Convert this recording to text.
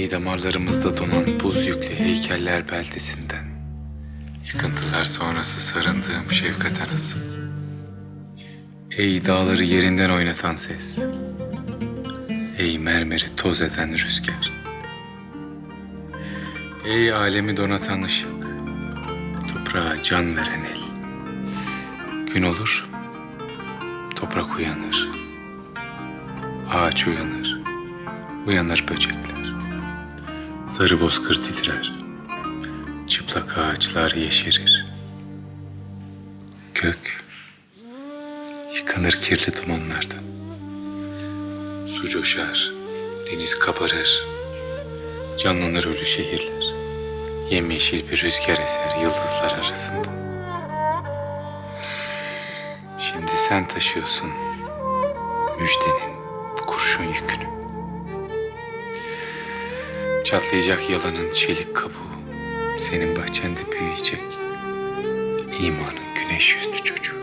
Ey damarlarımızda donan buz yüklü heykeller beldesinden. Yıkıntılar sonrası sarındığım şefkat anası. Ey dağları yerinden oynatan ses. Ey mermeri toz eden rüzgar. Ey alemi donatan ışık. Toprağa can veren el. Gün olur, toprak uyanır. Ağaç uyanır, uyanır böcekler. Sarı bozkır titrer. Çıplak ağaçlar yeşerir. Gök yıkanır kirli dumanlardan. Su coşar, deniz kabarır. Canlanır ölü şehirler. Yemyeşil bir rüzgar eser yıldızlar arasında. Şimdi sen taşıyorsun müjdenin kurşun yükünü. Çatlayacak yalanın çelik kabuğu senin bahçende büyüyecek. İmanın güneş yüzlü çocuğu.